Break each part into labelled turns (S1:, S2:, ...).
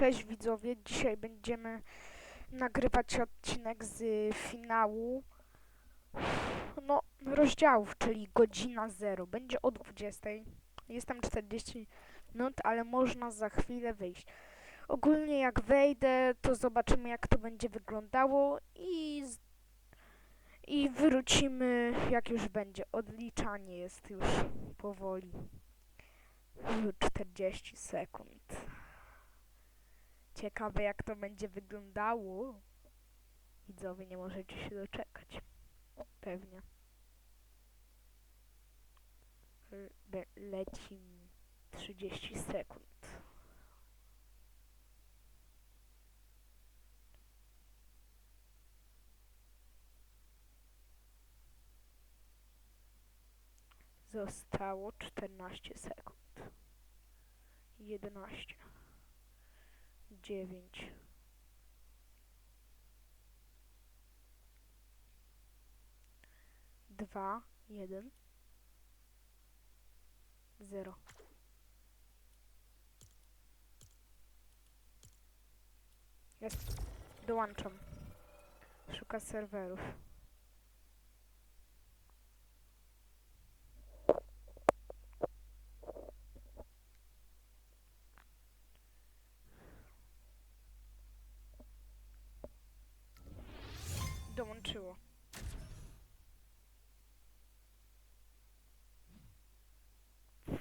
S1: Cześć widzowie, dzisiaj będziemy nagrywać odcinek z finału no, rozdziałów, czyli godzina 0. Będzie o 20. Jestem 40 minut, ale można za chwilę wyjść. Ogólnie jak wejdę, to zobaczymy jak to będzie wyglądało i, i wrócimy jak już będzie. Odliczanie jest już powoli. 40 sekund. Ciekawe jak to będzie wyglądało. Widzowie nie możecie się doczekać. Pewnie. Le leci mi 30 sekund. Zostało 14 sekund. 11 dziewięć, dwa, jeden, zero. Jest. Dołączam. Szuka serwerów.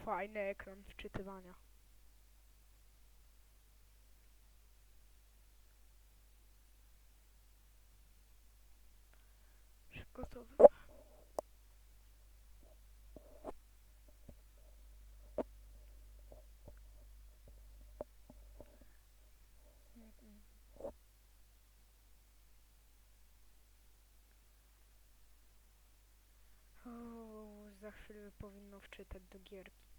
S1: Fajny ekran wczytywania. Przygotowy. Mhm. O, za chwilę powinno wczytać do gierki.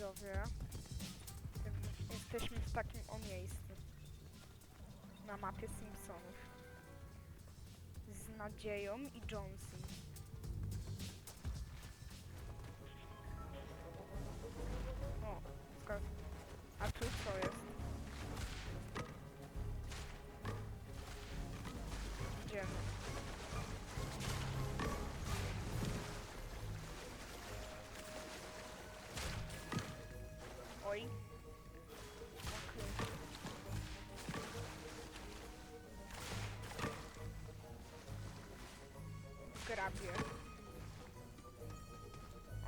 S1: Widzowie. Jesteśmy w takim o miejscu. Na mapie Simpsonów. Z Nadzieją i Johnson. Grabie.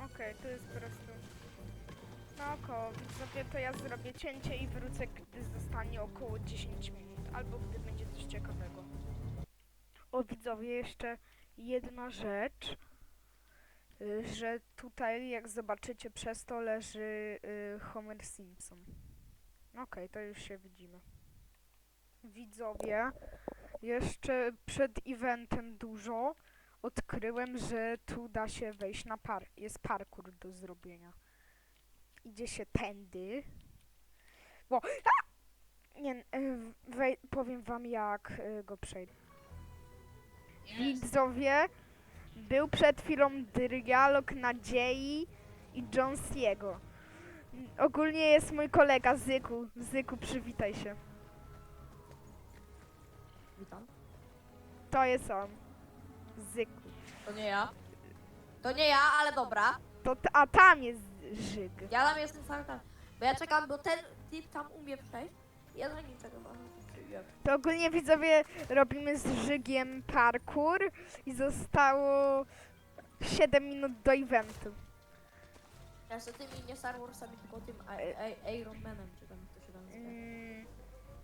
S1: Okej, to jest po prostu... No oko, widzowie, to ja zrobię cięcie i wrócę, gdy zostanie około 10 minut, albo gdy będzie coś ciekawego. O widzowie, jeszcze jedna rzecz, y, że tutaj, jak zobaczycie, przez to leży y, Homer Simpson. Okej, to już się widzimy. Widzowie, jeszcze przed eventem dużo odkryłem, że tu da się wejść na par. Jest parkour do zrobienia. Idzie się tędy. Bo. A! Nie, wej, powiem wam jak y, go przejdę. Widzowie, był przed chwilą dialog Nadziei i Jonesiego. Ogólnie jest mój kolega Zyku. Zyku, przywitaj się.
S2: Witam.
S1: To jest on. Zyku.
S2: To nie ja. To nie ja, ale dobra.
S1: To, t- a tam jest Żyg.
S2: Ja tam jestem cały czas. Bo ja czekam, bo ten typ tam umie przejść. Ja aż on przyjdzie.
S1: To ogólnie widzowie robimy z Żygiem parkour i zostało 7 minut do eventu.
S2: Ja z tymi nie Star Warsami, tylko tym Iron Manem, czy tam to się tam nazywa.
S1: Mm,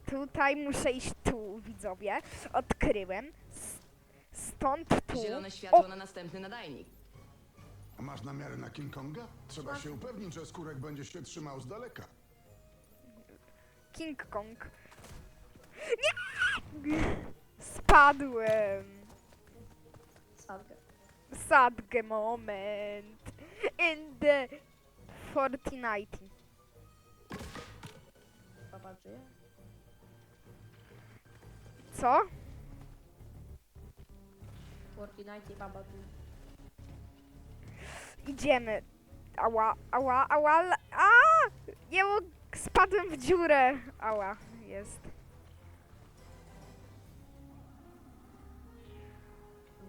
S1: tutaj muszę iść tu, widzowie. Odkryłem. S- Stąd tu.
S3: Zielone światło
S1: O!
S3: na następny nadajnik.
S4: A Masz namiary na King Konga? Trzeba się upewnić, że skórek będzie się trzymał z daleka.
S1: King Kong. Nie! Spadłem.
S2: sadkę.
S1: Sadge moment. In the Fortnite.
S2: Papa żyje?
S1: Co?
S2: Fortnite i.
S1: Idziemy. Ała, ała, ała. la- A! Nie spadłem w dziurę. Ała, jest.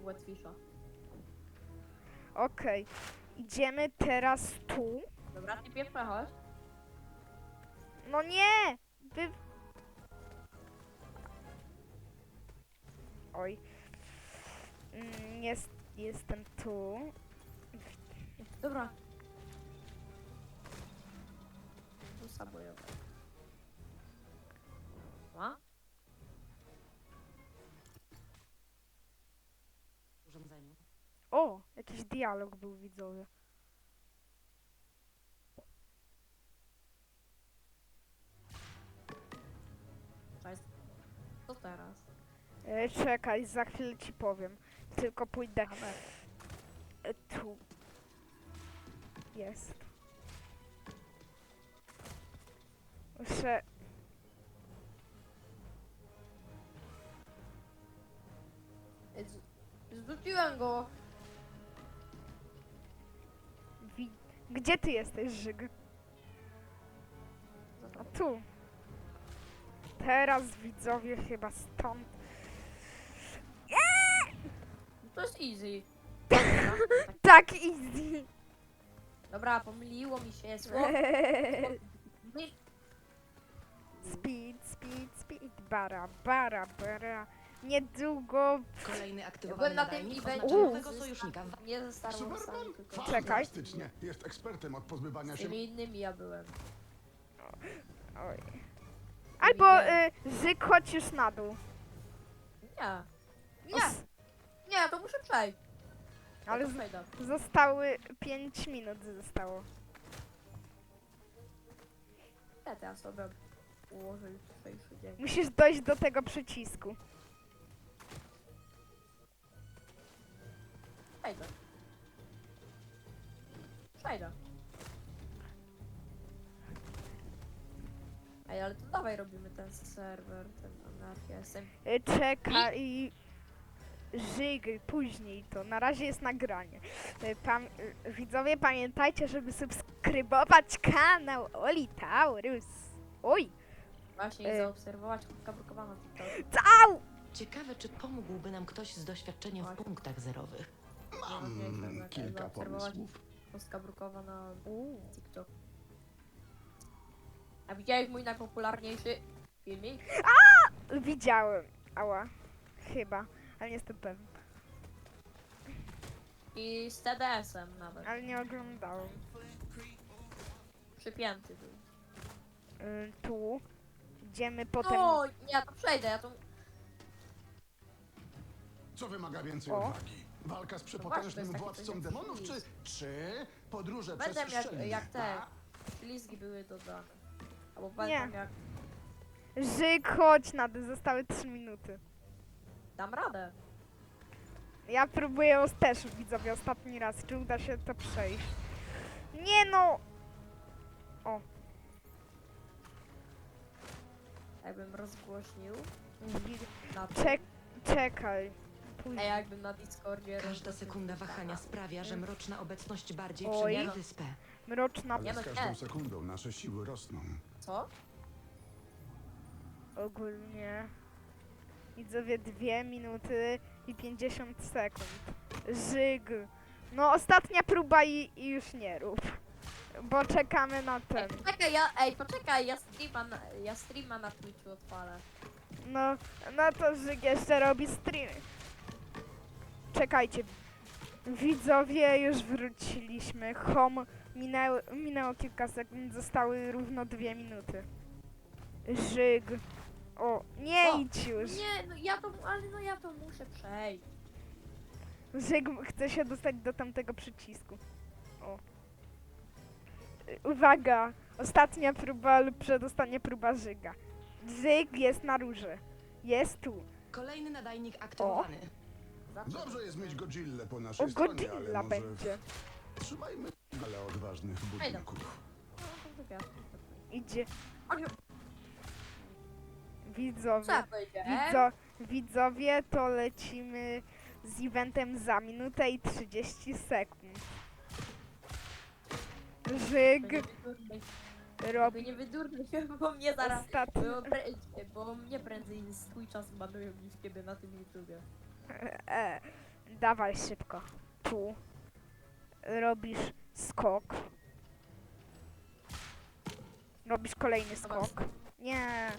S2: Łatwisza.
S1: Okej. Idziemy teraz tu.
S2: Dobra, ty pierwsza chodź.
S1: No nie! Wy... Oj. Mm, Jest, jestem tu.
S2: Dobra. Musa bojowa. Ma?
S3: urządzeniu.
S1: O! Jakiś dialog był widzowie.
S2: Cześć. Co teraz?
S1: E, czekaj, za chwilę ci powiem. Tylko pójdę e, tu. Jest. Muszę...
S2: Z- Zrzuciłem go.
S1: Wi... Gdzie ty jesteś, Żyg? A tu. Teraz widzowie chyba stąd.
S2: To jest easy.
S1: Tak easy.
S2: Dobra, pomyliło mi się słowo.
S1: Speed, speed, speed. Bara, bara, bara. Niedługo.
S3: Kolejny aktywowany
S2: byłem na tym
S3: nadajnik
S2: evencie
S3: oznacza
S1: Uuu.
S3: nowego sojusznika.
S2: Nie ze Star Warsami,
S4: Superman?
S2: tylko.
S4: Fantastycznie. Jest ekspertem od pozbywania
S2: z
S4: się...
S2: tymi innymi ja byłem.
S1: Oj. Albo y, Zyk, chodź już na dół.
S2: Nie. Nie,
S1: Os-
S2: nie, to muszę przejść. Ja
S1: Ale
S2: to
S1: z-
S2: przejdę.
S1: Zostały 5 minut zostało.
S2: Ja teraz sobie ułożę jutrzejszy dzień.
S1: Musisz dojść do tego przycisku.
S2: Przejdę. Przejdę. Ej, ale to dawaj robimy ten serwer, ten anarchia. Jestem...
S1: Y, Czekaj. Żyg, później to. Na razie jest nagranie. Pam y, widzowie, pamiętajcie, żeby subskrybować kanał Oli Taurus. Oj,
S2: Właśnie i zaobserwować kubka brukowana TikTok.
S1: cał!
S3: Ciekawe, czy pomógłby nam ktoś z doświadczeniem w punktach zerowych.
S4: Mam kilka pomysłów.
S2: Kostka brukowa na. TikTok. A widziałeś mój najpopularniejszy filmik?
S1: Widziałem. Ała. Chyba. Ale nie jestem pewien.
S2: I z TDS-em nawet.
S1: Ale nie oglądałem.
S2: Przypięty był.
S1: Y, Tu. Idziemy potem.
S2: No, ja to przejdę, ja to...
S4: Co wymaga więcej
S1: O.
S4: odwagi? Walka z
S2: właśnie, to
S4: przepotężnym
S2: jest
S4: władcą
S2: coś jak
S4: demonów, czy, czy podróże
S2: Będę
S4: przez
S2: jak,
S4: szczeliny?
S2: jak te
S4: A?
S2: ślizgi były dodane. Albo pamiętam jak...
S1: Żyk, chodź na dół. Zostały 3 minuty.
S2: Dam radę.
S1: Ja próbuję os- też widzowie ostatni raz, czy uda się to przejść. Nie no!
S2: Jakbym rozgłośnił
S1: Wi-
S2: na
S1: Czek czekaj.
S2: A
S1: Później.
S2: jakbym na Discordzie...
S3: Każda sekunda
S2: tak,
S3: wahania sprawia, że mroczna obecność bardziej
S1: Oj.
S3: przemija wyspę.
S1: Mroczna
S4: Ale
S2: Nie
S4: z
S2: no,
S4: każdą sekundą nasze siły rosną.
S2: Co?
S1: ogólnie. Widzowie 2 minuty i 50 sekund. Żyg. No ostatnia próba i, i już nie rób. Bo czekamy na
S2: Ej,
S1: ten.
S2: poczekaj, ja, ej, poczekaj, ja streama na, ja streama na Twitchu odpalę.
S1: No, no to Żyg jeszcze robi streamy. Czekajcie. Widzowie, już wróciliśmy. Home minęło, minęło kilka sekund, zostały równo dwie minuty. Żyg. O, nie
S2: O,
S1: idź już.
S2: Nie, no ja to, ale no ja to muszę przejść.
S1: Żyg chce się dostać do tamtego przycisku. O. Y, Uwaga! Ostatnia próba lub przedostania próba Żyga. Żyg jest na róże. Jest tu.
S3: Kolejny nadajnik aktywowany.
S4: Dobrze jest mieć Godzillę po naszej
S1: O,
S4: stronie,
S1: Godzilla
S4: ale może
S1: będzie.
S4: trzymajmy ale odważnych budynków.
S2: No, to wiatr.
S1: Idzie. Widzowie. Widzo, widzowie, to lecimy z eventem za minutę i 30 sekund. Żyg robi
S2: nie wydurnej się, bo mnie zaraz...
S1: ostatni.
S2: Bo, bo mnie prędzej swój czas banują niż ciebie na tym YouTubie.
S1: E, dawaj szybko. Tu. Robisz skok. Robisz kolejny skok. Nie.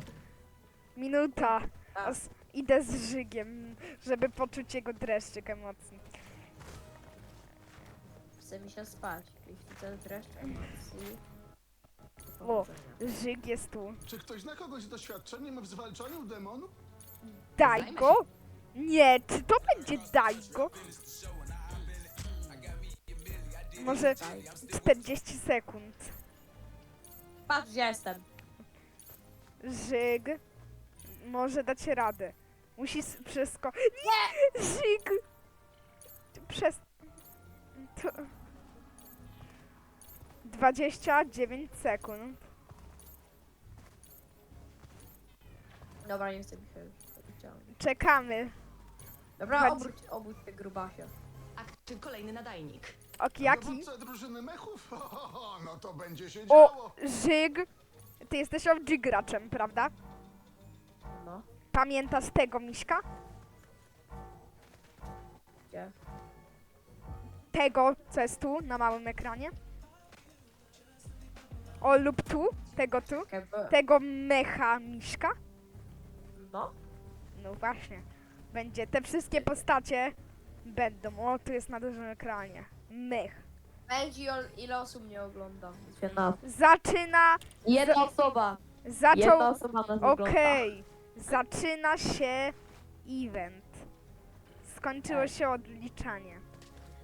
S1: Minuta.
S2: Tak.
S1: Os- idę z Żygiem, żeby poczuć jego dreszczyk emocji.
S2: Chce mi się spać. Jeśli chcę dreszcz emocji... to
S1: O.
S2: powodzenia.
S1: Żyg jest tu.
S4: Czy ktoś zna kogoś z doświadczeniem w zwalczaniu demonów?
S1: Daj go? Nie, czy to będzie daj go? Może 40 sekund.
S2: Patrz, gdzie jestem.
S1: Żyg może dać radę. Musi s- wszystko. Nie! Żyg! Przez. To... 29 sekund.
S2: Dobra, nie chcę mi się.
S1: Czekamy.
S2: Dobra,
S1: Dwadzie-
S2: obróć, obróć się grubasie.
S3: Akty kolejny nadajnik.
S1: Ok, jaki?
S4: Dowódca drużyny mechów? Ho, no to będzie się
S1: O!
S4: działo.
S1: Żyg! Ty jesteś OG graczem, prawda? Pamiętasz tego miśka?
S2: gdzie?
S1: Tego, co jest tu, na małym ekranie? O, lub tu? Tego tu?
S2: Bo-
S1: Tego mecha miśka?
S2: No,
S1: No właśnie. Będzie. Te wszystkie postacie będą. O, tu jest na dużym ekranie. Mech.
S2: będzie ol- ile osób mnie ogląda. Jedna,
S1: Zaczyna.
S2: Jedna osoba. Jedna
S1: Zaczął.
S2: osoba nas ogląda.
S1: Okej. Zaczyna się event. Skończyło
S2: Tak.
S1: się odliczanie.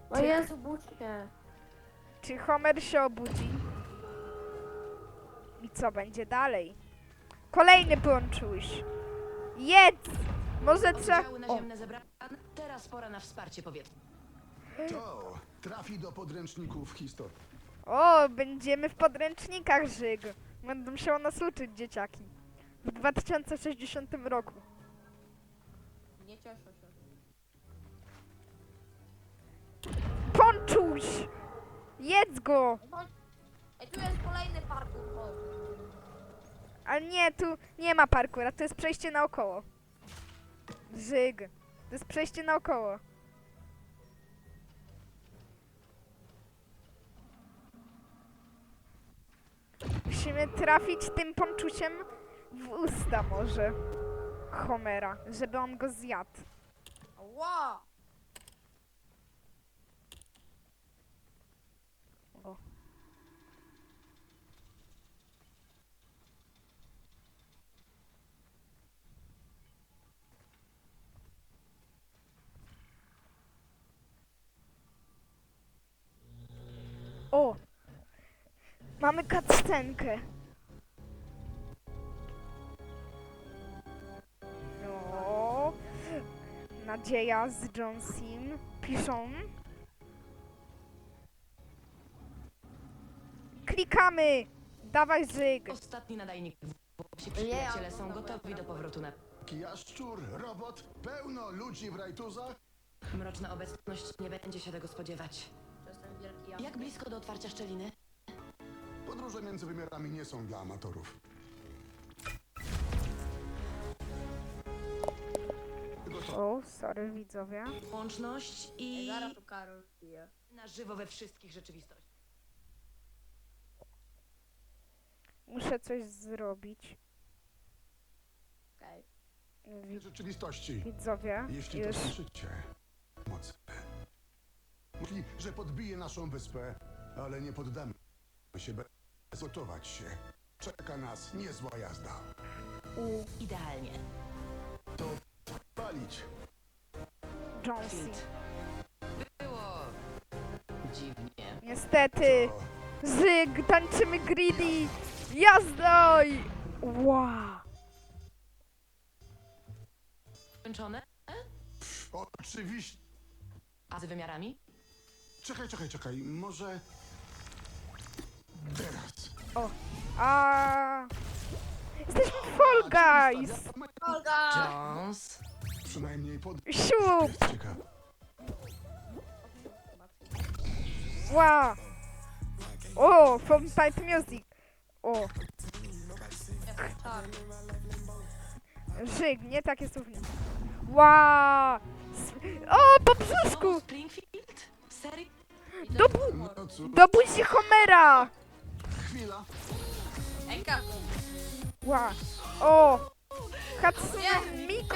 S2: O Jezu, budź się.
S1: Czy Homer się obudzi? I co będzie dalej? Kolejny połączyłeś. Jedz! Może trzeba.
S3: Oddziały naziemne zebrane. Teraz pora na wsparcie powietrzne.
S4: To trafi do podręczników historii.
S1: O, będziemy w podręcznikach Żyg. Będą się o nas uczyć dzieciaki. W 2060 roku.
S2: Nie cieszę się.
S1: Ponczuś! Jedz go!
S2: Chodź. Ej, tu jest kolejny parkour, chodź.
S1: Ale nie, tu nie ma parkura, to jest przejście naokoło. Żyg. To jest przejście naokoło. Musimy trafić tym ponczusiem w usta może Homera, żeby on go zjadł.
S2: Ła!
S1: O. O! Mamy cutscenkę. Nadzieja z John Sim piszą. Klikamy! Dawaj Zyg!
S3: Ostatni nadajnik. Wasi przyjaciele są
S2: to
S3: gotowi do powrotu na...
S4: Jaszczur, robot, pełno ludzi w rajtuzach.
S3: Mroczna obecność nie będzie się tego spodziewać. Jak blisko do otwarcia szczeliny?
S4: Podróże między wymiarami nie są dla amatorów.
S1: O, sorry widzowie.
S3: Łączność i...
S2: zaraz tu Karol pije.
S3: Na żywo we wszystkich rzeczywistościach.
S1: Muszę coś zrobić.
S2: Okej.
S1: Wi-
S4: rzeczywistości.
S1: Widzowie,
S4: Jeśli
S1: już
S4: to słyszycie, mocne. Myśli, że podbije naszą wyspę, ale nie poddamy się bez gotować się. Czeka nas niezła jazda.
S1: u
S3: Idealnie.
S4: Palić.
S1: Jonesy.
S3: Field. Było... dziwnie.
S1: Niestety,
S4: O,
S1: Zyg, tańczymy greedy! Jazdoj! Wow!
S3: Skończone?
S4: oczywiście
S3: A z wymiarami?
S4: Czekaj, czekaj, czekaj. Może... Teraz.
S1: A. Jesteśmy Fall Guys!
S3: Jones.
S4: Przynajmniej pod... Ciekawe.
S1: Ła! O, from Pipe Music! O, żyg, nie takie słównie. S- O, po brzuszku!
S3: Znowu Springfield? Serio?
S1: Do, bu-
S4: No cóż,
S1: do buzi Homera!
S4: chwila.
S2: Enka!
S1: Ła! O! Hatsune
S2: Nie!
S1: Miku!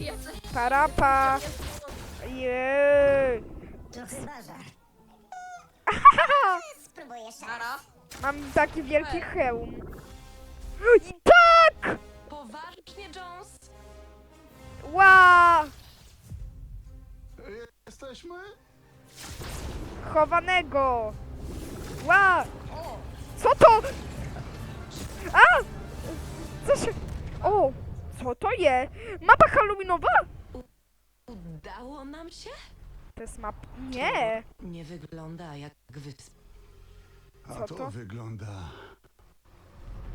S2: Jesteś...
S1: Parapa! Jej!
S5: To chyba żart. Spróbuję jeszcze.
S2: Nara.
S1: Mam taki wielki hełm. I tak!
S3: Poważnie, Jones?
S1: Ła!
S4: Jesteśmy?
S1: Chowanego! Ła!
S2: O!
S1: Co to? A! Co się... O! Co to je? Mapa halloweenowa?
S3: Udało nam się?
S1: To jest map... Nie!
S3: Nie wygląda jak wyspa.
S4: A
S1: Co
S4: to,
S1: to?
S4: wygląda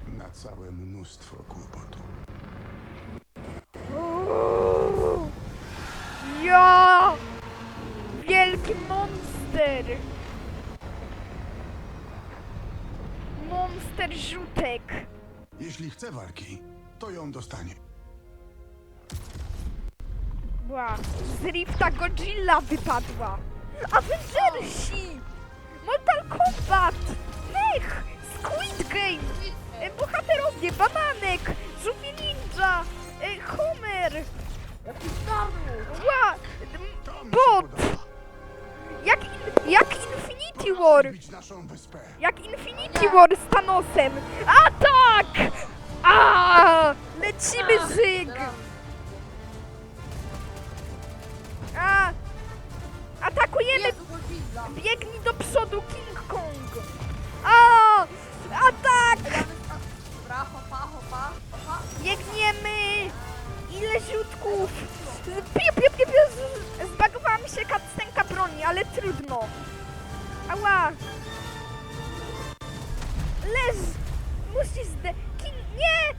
S4: na całe mnóstwo kłopotu.
S1: Uuu. Ja! Wielki monster! Monster rzutek!
S4: Jeśli chce walki, to ją dostanie.
S1: Ła, z Rifta Godzilla wypadła! Avengersi! Mortal Kombat! Mech! Squid Game! E, Bohaterowie, Bananek! Żółwie Ninja! e, Homer! Ła! Bot! Jak, in, jak Infinity War! Jak Infinity War z Thanosem! Atak! A! Lecimy żyg! A! Atakujemy!
S2: Jezu, Godzilla!
S1: Biegnij do przodu, King Kong! A! Atak!
S2: Dobra, hopa, hopa, hopa.
S1: Biegniemy! Ile ziutków! Piu, piu, piu, piu. z- Zbagowała mi się kadstenka broni, ale trudno. Ała! Leż! Musisz zde... King... Nie!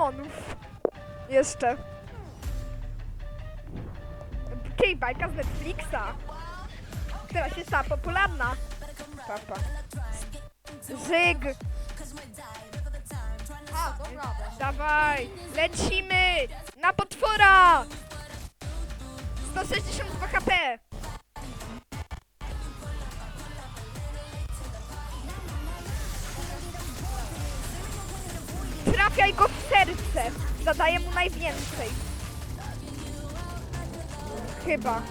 S1: Demonów. Jeszcze. K-bajka z Netflixa. Która się stała popularna. Papa. Żyg!
S2: A, dobra.
S1: Dawaj! Lecimy! Na potwora! 162 HP! Trafiaj go w serce! Zadaję mu najwięcej. Chyba.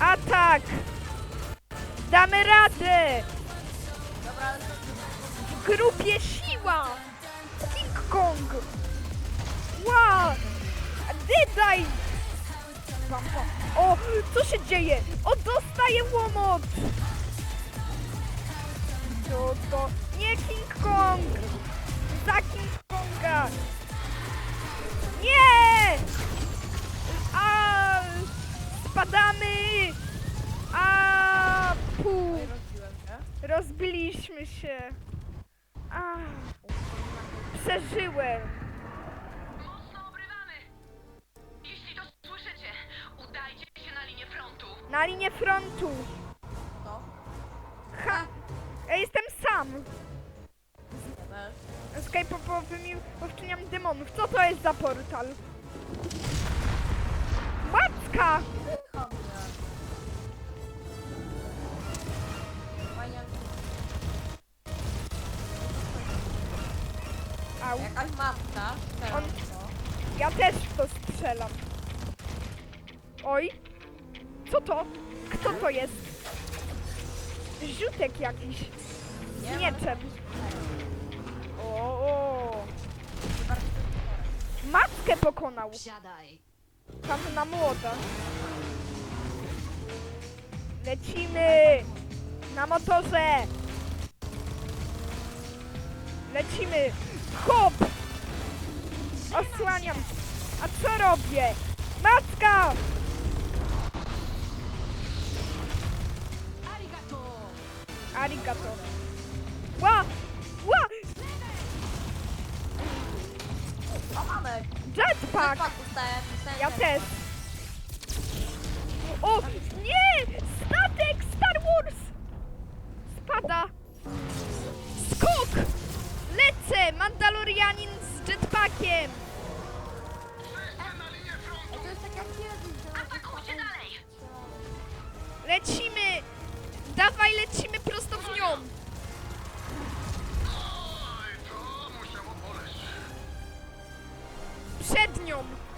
S1: Atak! Damy radę! W grupie siła! King Kong! Wow! Dydaj! O, co się dzieje? O, dostaję łomot! To, to... Nie King Kong! Za King Konga! Nie! A! Spadamy! A!
S2: Się.
S1: Rozbiliśmy się. Ach, przeżyłem.
S6: Mocno obrywamy! Jeśli to słyszycie, udajcie się na linię frontu.
S1: Na linię frontu.
S2: To.
S1: Ha! Ja jestem sam. K-popowymi łowczyniami demonów. Co to jest za portal?
S2: Fajnie.
S1: Au.
S2: Jakaś matka.
S1: On-. Ja też w to strzelam. Oj. Co to? Kto to jest? Rzutek jakiś. Pokonał.
S3: Wsiadaj.
S1: Panna młoda. Lecimy! Na motorze! Lecimy! Hop! Osłaniam. A co robię? Matka! Arigato. Ła! Ła! Jetpack!
S2: Tak, dostałem, dostałem
S1: Ja też. O! Nie! Statek Star Wars! Spada! Skok! Lecę! Mandalorianin z jetpackiem! Przed nią!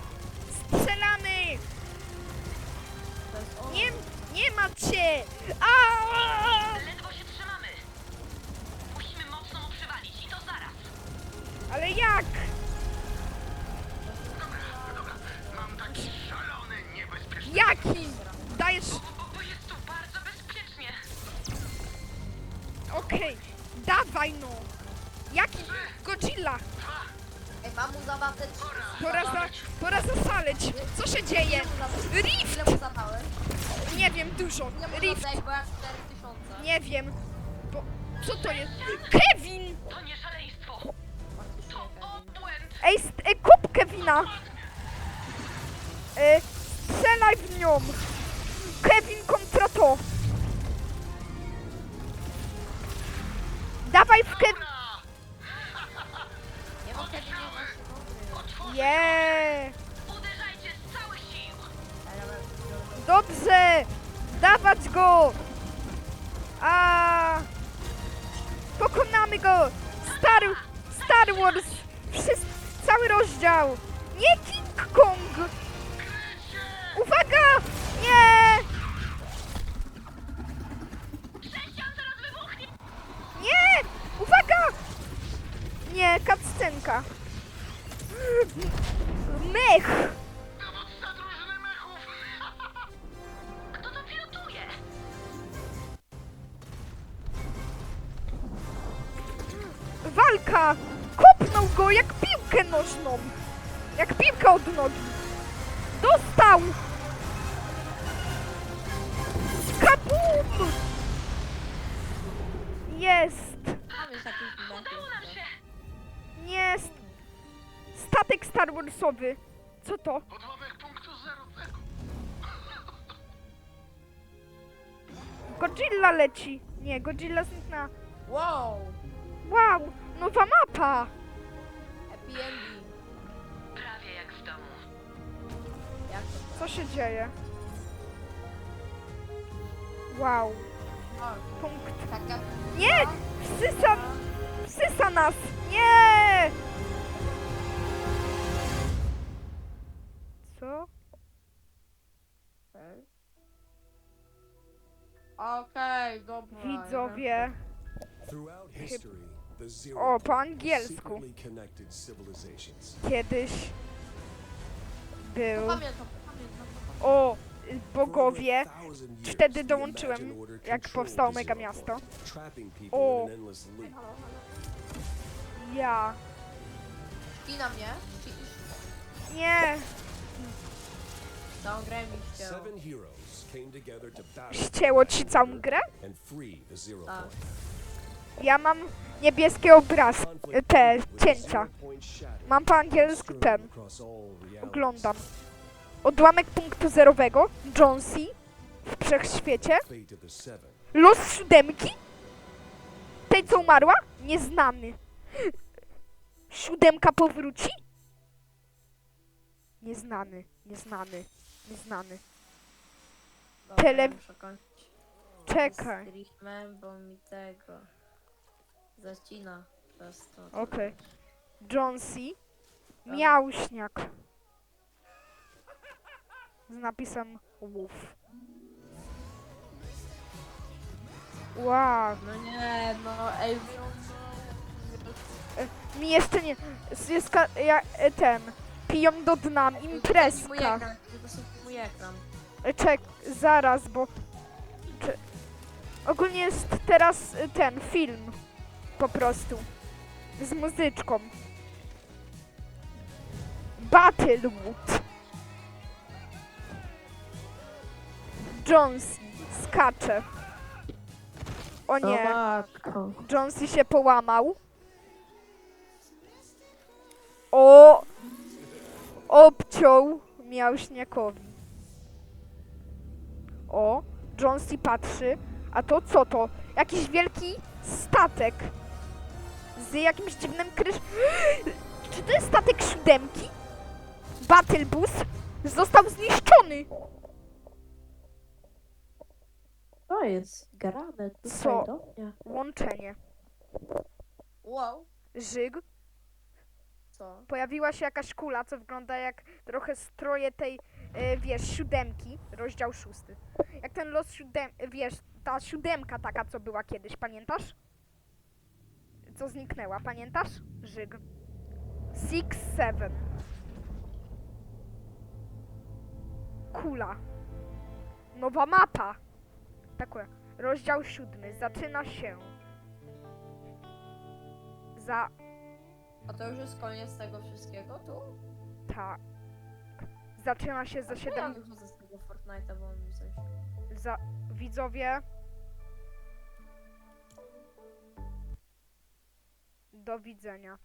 S1: Kevina! E, strzelaj w nią! Kevin kontra to! Dawaj w Kevin! Yeah! Dobrze! Dawać go! A! Pokonamy go! Star, Star Wars! Wszyscy, cały rozdział! Nie King Kong! Uwaga! Nie! Nie! Uwaga! Nie, cutscenka. Mech!
S4: Dowódca mechów!
S6: Kto to?
S1: Walka! Kopnął go jak piłkę nożną! Jak piłkę od nogi! Dostał! Kabum! Jest!
S2: Tam jest jakiś
S6: Udało nam się.
S1: Jest! Statek Star Warsowy! Co to?
S4: Odłamek punktu zerowego.
S1: Godzilla leci! Nie, Godzilla zniknęła.
S2: Wow!
S1: Wow! Nowa mapa! Co się dzieje? Wow! Punkt.
S2: taka...
S1: Nie! Wsysa... Wsysa nas! Nie! Co?
S2: Okej, dobra.
S1: Widzowie.
S5: Throughout history, the Zero
S1: O, po angielsku.
S5: secretly connected civilizations.
S1: Kiedyś był...
S2: Pamiętam.
S1: O!
S5: Over
S1: Bogowie. Wtedy dołączyłem, jak powstało Mega Miasto. O. Ja.
S2: Ci na mnie?
S1: Nie!
S2: Tą grę mi ścięło.
S5: Seven heroes came together to battle
S1: Ścięło ci całą grę?
S5: and free the Zero
S2: Tak.
S5: Point.
S1: Ja mam niebieskie
S5: Conflict
S1: te
S5: with the
S1: cięcia.
S5: Zero Point shattered,
S1: Mam po angielsku ten.
S5: across all realities.
S1: Oglądam. Odłamek punktu zerowego. Jonesy. W wszechświecie. Los siódemki? Tej, co umarła? Nieznany. Siódemka powróci? Nieznany, nieznany, nieznany.
S2: Dobra,
S1: Tele-
S2: muszę kończyć.
S1: Czekaj.
S2: Streamem, bo mi tego... Zacina przez to.
S1: Okej. Jonesy. Miauśniak. Z napisem łów. Wow.
S2: No nie, no ej,
S1: Mi jeszcze nie. Jest ka- ja, e, ten. Piją do dna.
S2: mój
S1: Imprezka.
S2: ekran, to jest mój ekran.
S1: E, Czek, zaraz, bo. Cze- ogólnie jest teraz e, ten film. Po prostu. Z muzyczką. Battlewood. Jonesy skacze. O nie,
S2: matko.
S1: Jonesy się połamał. O! Obciął miałśniakowi. O! Jonesy patrzy. A to co to? Jakiś wielki statek. Z jakimś dziwnym krysz... Czy to jest statek siódemki? Battlebus został zniszczony.
S2: To jest grane tutaj
S1: Co?
S2: do mnie.
S1: Łączenie.
S2: Wow.
S1: Żyg.
S2: Co?
S1: Pojawiła się jakaś kula, co wygląda jak trochę stroje tej, e, wiesz, siódemki. Rozdział szósty. Jak ten los siódem... Wiesz, ta siódemka taka, co była kiedyś, pamiętasz? Co zniknęła, pamiętasz? Żyg. Six, seven. Kula. Nowa mapa. Takie. Rozdział siódmy. Zaczyna się. Za...
S2: A to już jest koniec tego wszystkiego tu?
S1: Tak. Zaczyna się za
S2: Ja
S1: 7...
S2: wychodzę z tego Fortnite'a, bo mi coś...
S1: Za... Widzowie... Do widzenia.